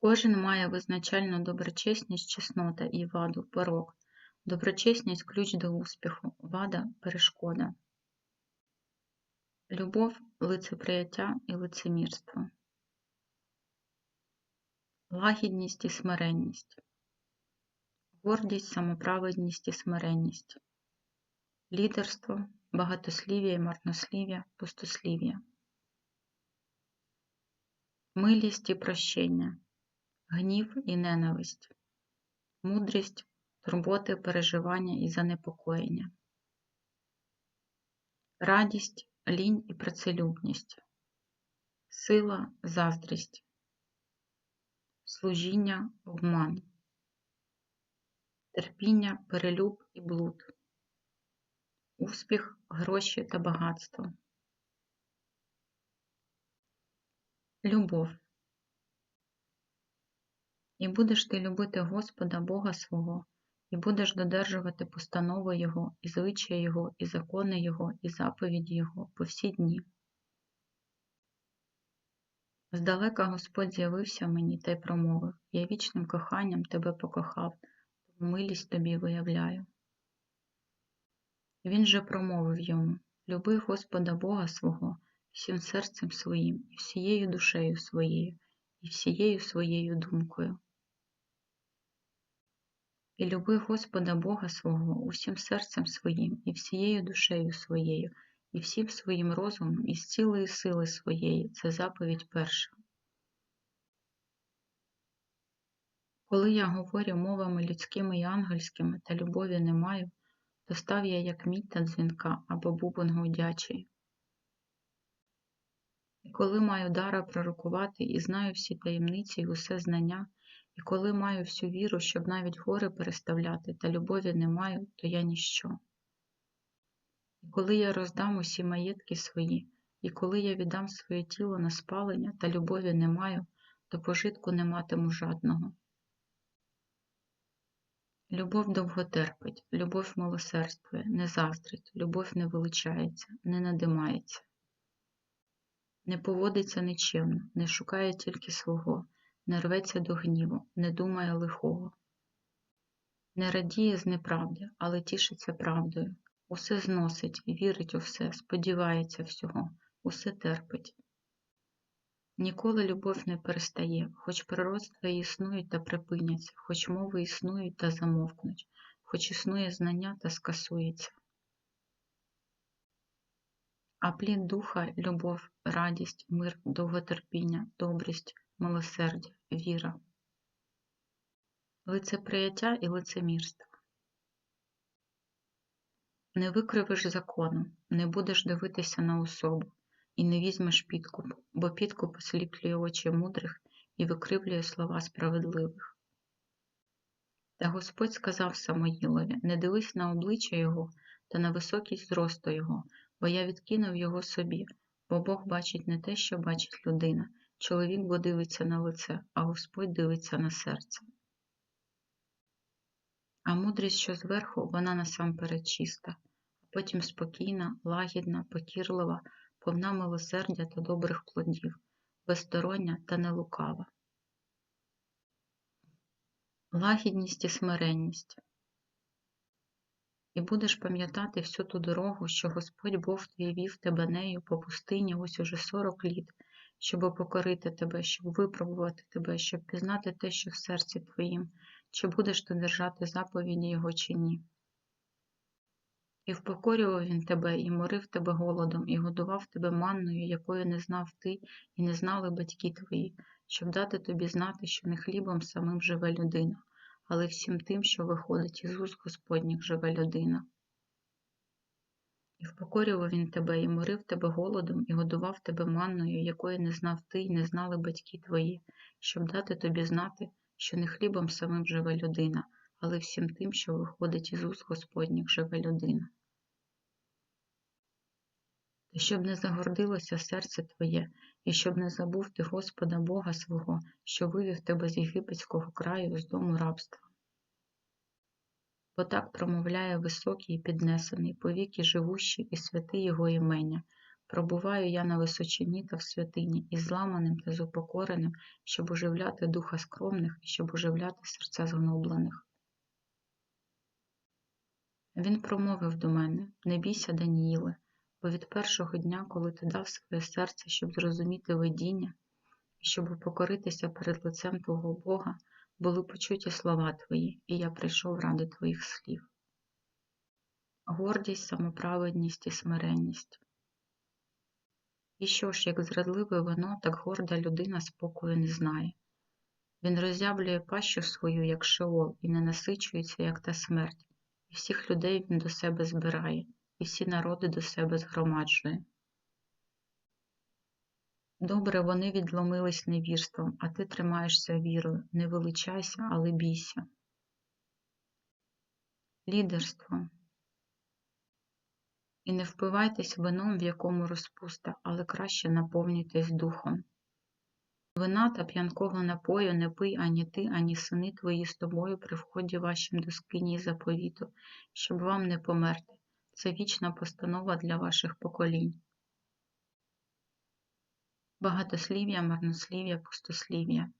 Кожен має визначальну доброчесність, чеснота і ваду, порок. Доброчесність ключ до успіху, вада перешкода. Любов лицеприяття і лицемірство. Лагідність і смиренність. Гордість, самоправедність і смиренність. Лідерство, багатослів'я і марнослів'я, пустослів'я. Милість і прощення, гнів і ненависть, мудрість, турботи, переживання і занепокоєння, радість, лінь і працелюбність, сила, заздрість, служіння, обман, терпіння, перелюб і блуд, успіх, гроші та багатство. Любов. І будеш ти любити Господа Бога свого, і будеш додержувати постанови Його, і звичаї Його, і закони Його, і заповіді Його по всі дні. Здалека Господь з'явився мені та й промовив Я вічним коханням тебе покохав, милість тобі виявляю. Він же промовив йому Люби Господа Бога свого всім серцем своїм, і всією душею своєю, і всією своєю думкою. І люби Господа Бога свого усім серцем своїм, і всією душею своєю, і всім своїм розумом, і з цілої сили своєї це заповідь перша. Коли я говорю мовами людськими і ангельськими та любові не маю, то став я як мідь дзвінка або бубон гудячий. І коли маю дара пророкувати і знаю всі таємниці і усе знання, і коли маю всю віру, щоб навіть гори переставляти, та любові не маю, то я ніщо. І коли я роздам усі маєтки свої, і коли я віддам своє тіло на спалення, та любові не маю, то пожитку не матиму жадного. Любов довго терпить, любов милосердствує, не заздрить, любов не величається, не надимається не поводиться нечемно, не шукає тільки свого, не рветься до гніву, не думає лихого, не радіє з неправди, але тішиться правдою, усе зносить, вірить у все, сподівається всього, усе терпить. Ніколи любов не перестає, хоч природства існують та припиняться, хоч мови існують та замовкнуть, хоч існує знання та скасується. А плід духа любов, радість, мир, довготерпіння, добрість, милосердя, віра, лицеприяття і лицемірство. Не викривиш закону, не будеш дивитися на особу і не візьмеш підкуп, бо підкуп осліплює очі мудрих і викривлює слова справедливих. Та Господь сказав Самоїлові не дивись на обличчя його та на високість зросту його, бо я відкинув його собі, бо Бог бачить не те, що бачить людина. Чоловік бо дивиться на лице, а Господь дивиться на серце. А мудрість, що зверху, вона насамперед чиста, а потім спокійна, лагідна, покірлива, повна милосердя та добрих плодів, безстороння та нелукава. Лагідність і смиренність. І будеш пам'ятати всю ту дорогу, що Господь Бог твій вів тебе нею по пустині ось уже сорок літ, щоб покорити тебе, щоб випробувати тебе, щоб пізнати те, що в серці твоїм, чи будеш ти держати заповіді Його чи ні. І впокорював він тебе, і морив тебе голодом, і годував тебе манною, якою не знав ти, і не знали батьки твої, щоб дати тобі знати, що не хлібом самим живе людина але всім тим, що виходить із уст Господніх живе людина. І впокорював він тебе, і морив тебе голодом, і годував тебе манною, якої не знав ти і не знали батьки твої, щоб дати тобі знати, що не хлібом самим живе людина, але всім тим, що виходить із уст Господніх живе людина. Та щоб не загордилося серце твоє, і щоб не забув ти Господа Бога свого, що вивів тебе з єгипетського краю, з дому рабства. Бо так промовляє високий і піднесений, повіки живущий і святий Його імення, Пробуваю я на височині та в святині, із зламаним та з упокореним, щоб оживляти духа скромних і щоб оживляти серця згноблених. Він промовив до мене Не бійся, Даніїле, бо від першого дня, коли ти дав своє серце, щоб зрозуміти видіння і щоб упокоритися перед лицем твого Бога, були почуті слова твої, і я прийшов ради твоїх слів. Гордість, самоправедність і смиренність. І що ж, як зрадливе вино, так горда людина спокою не знає. Він роззявлює пащу свою, як шеол, і не насичується, як та смерть, і всіх людей він до себе збирає, і всі народи до себе згромаджує. Добре, вони відломились невірством, а ти тримаєшся вірою, не величайся, але бійся. Лідерство. І не впивайтесь вином, в якому розпуста, але краще наповнюйтесь духом. Вина та п'янкого напою не пий ані ти, ані сини твої з тобою при вході вашим до скині заповіту, щоб вам не померти. Це вічна постанова для ваших поколінь. Багатослів'я, марнослів'я, пустослів'я.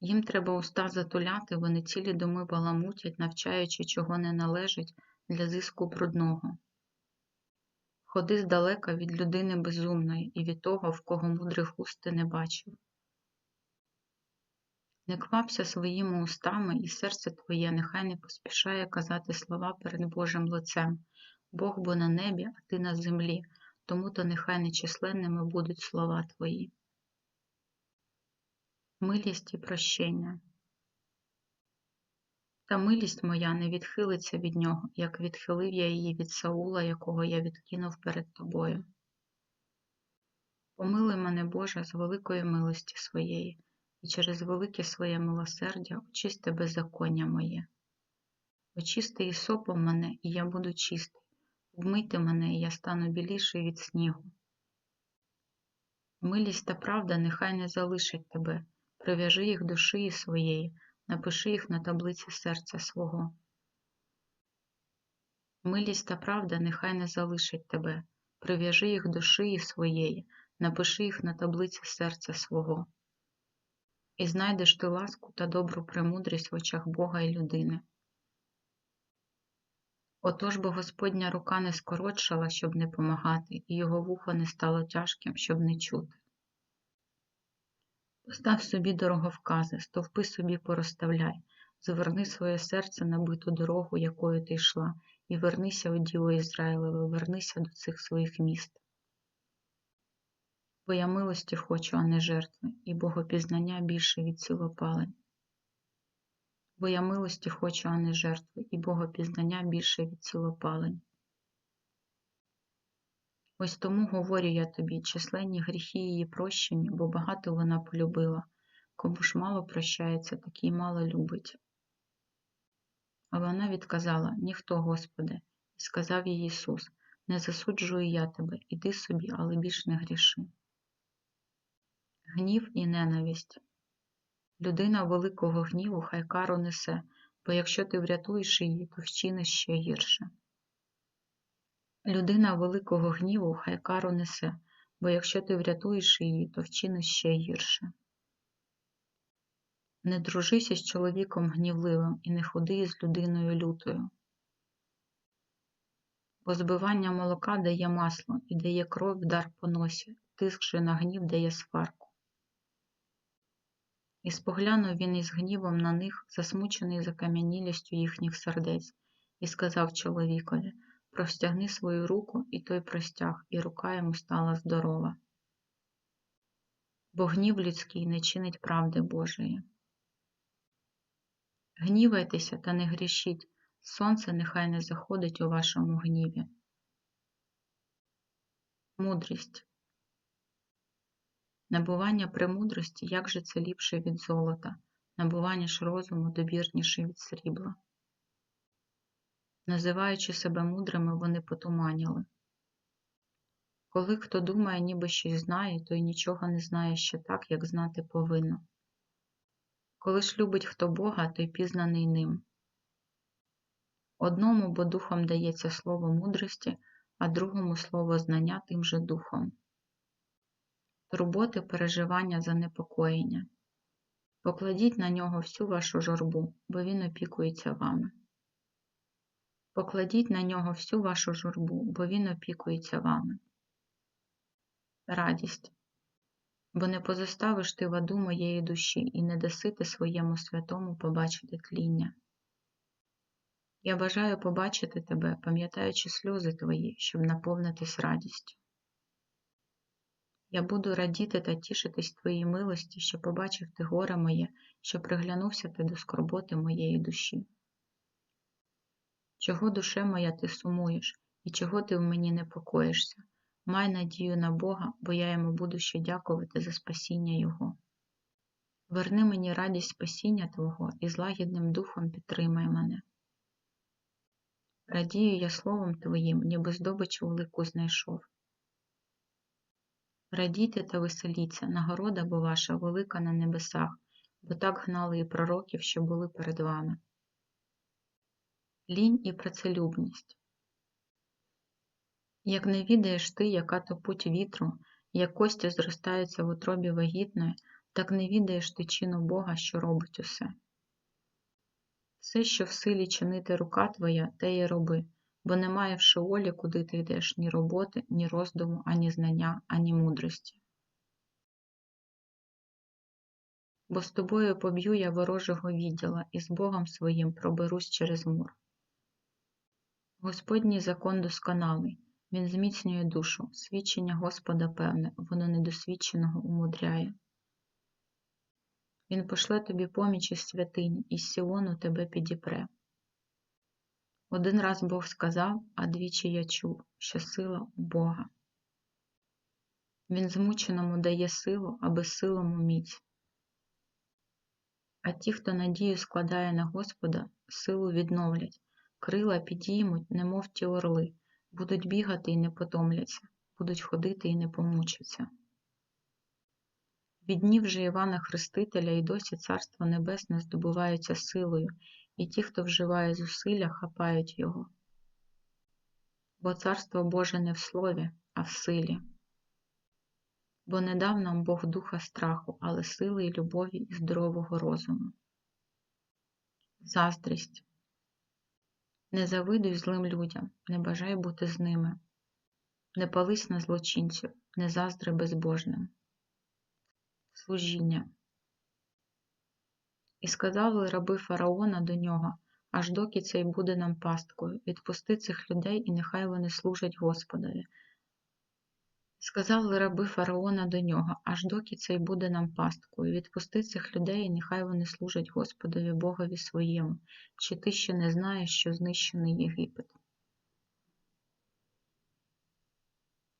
Їм треба уста затуляти, вони цілі доми баламутять, навчаючи, чого не належить, для зиску брудного. Ходи здалека від людини безумної і від того, в кого мудрих уст ти не бачив. Не квапся своїми устами, і серце твоє нехай не поспішає казати слова перед Божим лицем. Бог бо на небі, а ти на землі, тому то нехай нечисленними будуть слова твої. Милість і прощення. Та милість моя не відхилиться від нього, як відхилив я її від Саула, якого я відкинув перед тобою. Помилуй мене, Боже, з великої милості своєї, і через велике своє милосердя очисти беззаконня моє. Очисти ісопом мене, і я буду чистий, вмийте мене, і я стану біліший від снігу. Милість та правда нехай не залишать тебе, прив'яжи їх до шиї своєї. Напиши їх на таблиці серця свого. Милість та правда нехай не залишить тебе, прив'яжи їх до шиї своєї, напиши їх на таблиці серця свого. І знайдеш ти ласку та добру премудрість в очах Бога і людини. Отож бо Господня рука не скоротшала, щоб не помагати, і його вухо не стало тяжким, щоб не чути. Постав собі дороговкази, стовпи собі порозставляй, зверни своє серце на биту дорогу, якою ти йшла, і вернися у діло Ізраїлеве, вернися до цих своїх міст. Бо я милості хочу, а не жертви, і богопізнання більше від цілопалень. Бо я милості хочу, а не жертви, і богопізнання більше від цілопалень. Ось тому говорю я тобі, численні гріхи її прощені, бо багато вона полюбила. Кому ж мало прощається, такий мало любить. А вона відказала Ніхто, Господи, і сказав їй Ісус Не засуджую я тебе, іди собі, але більш не гріши. Гнів і ненависть. Людина великого гніву хай кару несе, бо якщо ти врятуєш її, то вчиниш ще гірше. Людина великого гніву хай кару несе, бо якщо ти врятуєш її, то вчиниш ще гірше. Не дружися з чоловіком гнівливим і не ходи із людиною лютою. Бо збивання молока дає масло і дає кров вдар по носі, тиск же на гнів дає сварку. І споглянув він із гнівом на них, засмучений закам'янілістю їхніх сердець, і сказав чоловікові Простягни свою руку, і той простяг, і рука йому стала здорова. Бо гнів людський не чинить правди Божої. Гнівайтеся та не грішіть, сонце нехай не заходить у вашому гніві. Мудрість. Набування премудрості як же це ліпше від золота, набування ж розуму добірніше від срібла. Називаючи себе мудрими, вони потуманіли. Коли хто думає, ніби щось знає, той нічого не знає ще так, як знати повинно. Коли ж любить хто Бога, той пізнаний ним. Одному, бо духом дається слово мудрості, а другому слово знання тим же духом. Турботи, переживання, занепокоєння. Покладіть на нього всю вашу журбу, бо він опікується вами. Покладіть на нього всю вашу журбу, бо він опікується вами. Радість. Бо не позоставиш ти в аду моєї душі і не даси ти своєму святому побачити тління. Я бажаю побачити тебе, пам'ятаючи сльози твої, щоб наповнитись радістю. Я буду радіти та тішитись твоїй милості, що побачив ти горе моє, що приглянувся ти до скорботи моєї душі. Чого душе моя ти сумуєш, і чого ти в мені непокоїшся? Май надію на Бога, бо я йому буду ще дякувати за спасіння Його. Верни мені радість спасіння Твого і з лагідним духом підтримай мене. Радію я словом Твоїм, ніби здобич велику знайшов. Радійте та веселіться, нагорода бо ваша велика на небесах, бо так гнали і пророків, що були перед вами. Лінь і працелюбність. Як не відаєш ти, яка то путь вітру, як кості зростаються в утробі вагітної, так не відаєш ти чину Бога, що робить усе. Все, що в силі чинити рука твоя, те й роби, бо немає в шеолі, куди ти йдеш ні роботи, ні роздуму, ані знання, ані мудрості. Бо з тобою поб'ю я ворожого відділа і з Богом своїм проберусь через мур. Господній закон досконалий, він зміцнює душу, свідчення Господа певне, воно недосвідченого умудряє. Він пошле тобі поміч із святині, і Сіону тебе підіпре. Один раз Бог сказав, а двічі я чув, що сила у Бога. Він змученому дає силу, а безсилому міць. А ті, хто надію складає на Господа, силу відновлять, крила підіймуть, немов ті орли, будуть бігати і не потомляться, будуть ходити і не помучаться. Від днів же Івана Хрестителя і досі Царство Небесне здобуваються силою, і ті, хто вживає зусилля, хапають його. Бо Царство Боже не в слові, а в силі. Бо не дав нам Бог духа страху, але сили і любові і здорового розуму. Заздрість. Не завидуй злим людям, не бажай бути з ними, не пались на злочинців, не заздри безбожним. Служіння. І сказали раби фараона до нього, аж доки цей буде нам пасткою, відпусти цих людей, і нехай вони служать Господові. Сказали раби фараона до нього, аж доки цей буде нам пасткою, відпусти цих людей, і нехай вони служать Господові Богові своєму, чи ти ще не знаєш, що знищений Єгипет.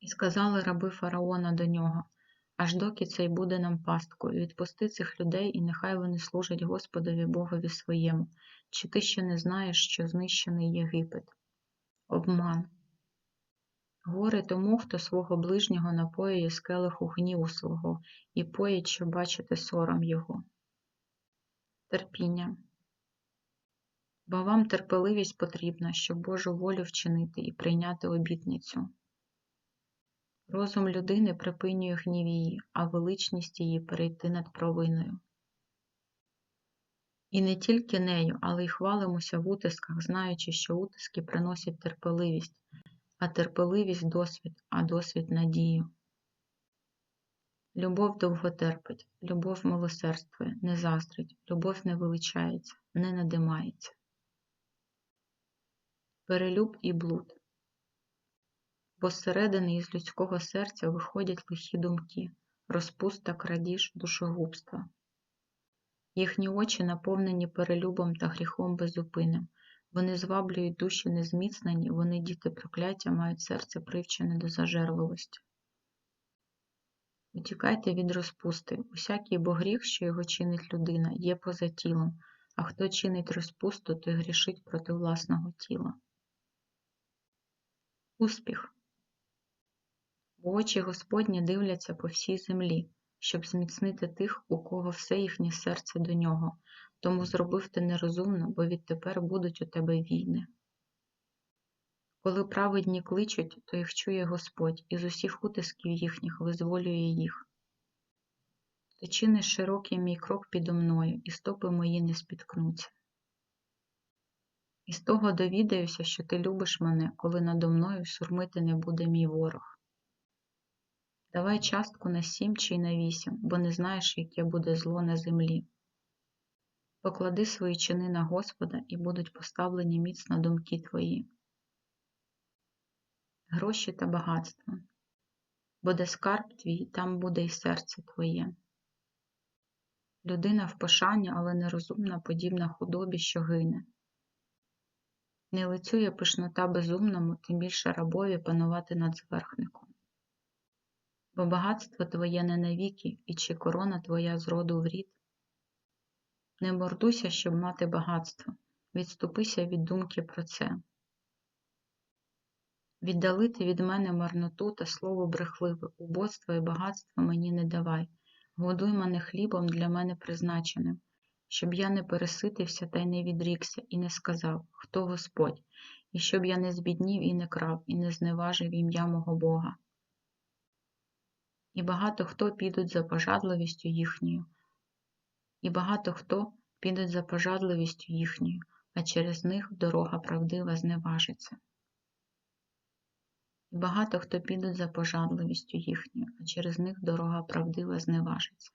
І сказали раби фараона до нього, аж доки цей буде нам пасткою, відпусти цих людей, і нехай вони служать Господові Богові своєму, чи ти ще не знаєш, що знищений Єгипет. Обман. Горе тому, хто свого ближнього напоює з гніву свого і поїть, щоб бачити сором його. Терпіння. Бо вам терпеливість потрібна, щоб Божу волю вчинити і прийняти обітницю. Розум людини припинює гнів її, а величність її перейти над провиною. І не тільки нею, але й хвалимося в утисках, знаючи, що утиски приносять терпеливість, а терпеливість досвід, а досвід надію. Любов довго терпить, любов милосердствує, не заздрить, любов не величається, не надимається. Перелюб і блуд. Бо зсередини із людського серця виходять лихі думки, розпуста, крадіж, душогубства. Їхні очі наповнені перелюбом та гріхом безупинним, вони зваблюють душі незміцнені, вони діти прокляття, мають серце привчене до зажерливості. Утікайте від розпусти. Усякий бо гріх, що його чинить людина, є поза тілом, а хто чинить розпусту, той грішить проти власного тіла. Успіх. Очі Господні дивляться по всій землі, щоб зміцнити тих, у кого все їхнє серце до нього, тому зробив ти нерозумно, бо відтепер будуть у тебе війни. Коли праведні кличуть, то їх чує Господь, і з усіх утисків їхніх визволює їх. Ти чиниш широкий мій крок підо мною, і стопи мої не спіткнуться. І з того довідаюся, що ти любиш мене, коли надо мною сурмити не буде мій ворог. Давай частку на сім чи на вісім, бо не знаєш, яке буде зло на землі. Поклади свої чини на Господа, і будуть поставлені міцно думки твої. Гроші та багатство. Бо де скарб твій, там буде й серце твоє. Людина в пошані, але нерозумна, подібна худобі, що гине. Не лицює пишнота безумному, тим більше рабові панувати над зверхником. Бо багатство твоє не навіки, і чи корона твоя з роду в рід. Не мордуйся, щоб мати багатство, відступися від думки про це. Віддалити від мене марноту та слово брехливе, убоцтво і багатство мені не давай, годуй мене хлібом для мене призначеним, щоб я не переситився та й не відрікся, і не сказав, хто Господь, і щоб я не збіднів і не крав, і не зневажив ім'я мого Бога. І багато хто підуть за пожадливістю їхньою, і багато хто підуть за пожадливістю їхньою, а через них дорога правдива зневажиться. І багато хто підуть за пожадливістю їхньою, а через них дорога правдива зневажиться.